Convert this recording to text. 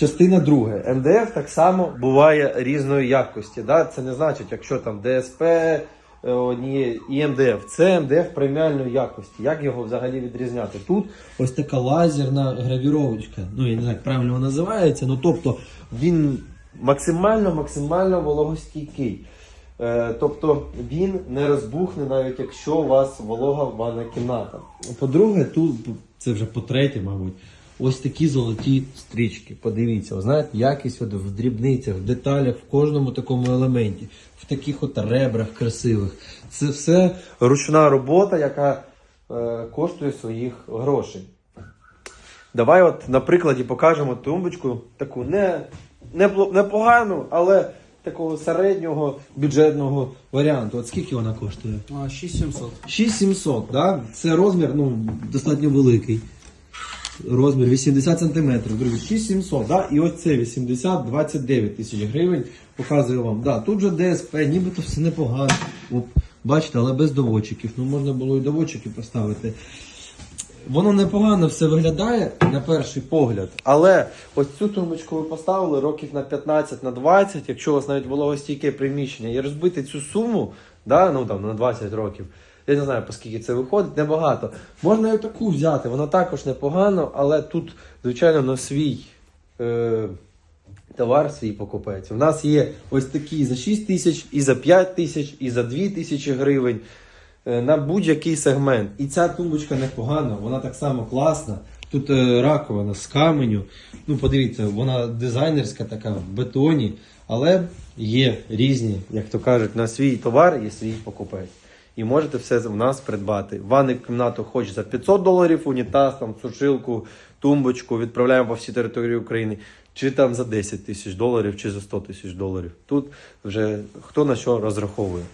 Частина друга. МДФ так само буває різної якості. Да? Це не значить, якщо там ДСП е, однієї і МДФ. Це МДФ преміальної якості. Як його взагалі відрізняти? Тут ось така лазерна гравіровочка. Ну, я не знаю, як правильно вона називається. Ну, тобто він максимально максимально вологостійкий. Е, Тобто він не розбухне, навіть якщо у вас волога ванна кімната. По-друге, тут це вже по-третє, мабуть. Ось такі золоті стрічки. Подивіться, ви знаєте, якість от в дрібницях, в деталях, в кожному такому елементі, в таких от ребрах красивих. Це все ручна робота, яка е, коштує своїх грошей. Давай, от на прикладі покажемо тумбочку, таку не, не, непогану, але такого середнього бюджетного варіанту. От скільки вона коштує? А, 6700. 6700, да? це розмір ну, достатньо великий. Розмір 80 см, друзі, 6700, да? і ось це 80, 29 тисяч гривень. Показую вам. Да, тут же ДСП, нібито все непогано. Оп, бачите, але без доводчиків. Ну можна було і доводчики поставити. Воно непогано все виглядає на перший погляд. Але ось цю тумбочку ви поставили років на 15, на 20, якщо у вас навіть було вологостійке приміщення, і розбити цю суму, да, ну там на 20 років. Я не знаю, по це виходить, небагато. Можна і таку взяти, вона також непогано, але тут, звичайно, на свій е, товар, свій покупець. У нас є ось такі за 6 тисяч, і за 5 тисяч, і за 2 тисячі гривень е, на будь-який сегмент. І ця тумбочка непогана, вона так само класна. Тут е, раковина з каменю. Ну, подивіться, вона дизайнерська така в бетоні, але є різні, як то кажуть, на свій товар є свій покупець. І можете все в нас придбати. Ванну кімнату хоч за 500 доларів, унітаз, там, сушилку, тумбочку відправляємо по всій території України, чи там за 10 тисяч доларів, чи за 100 тисяч доларів. Тут вже хто на що розраховує.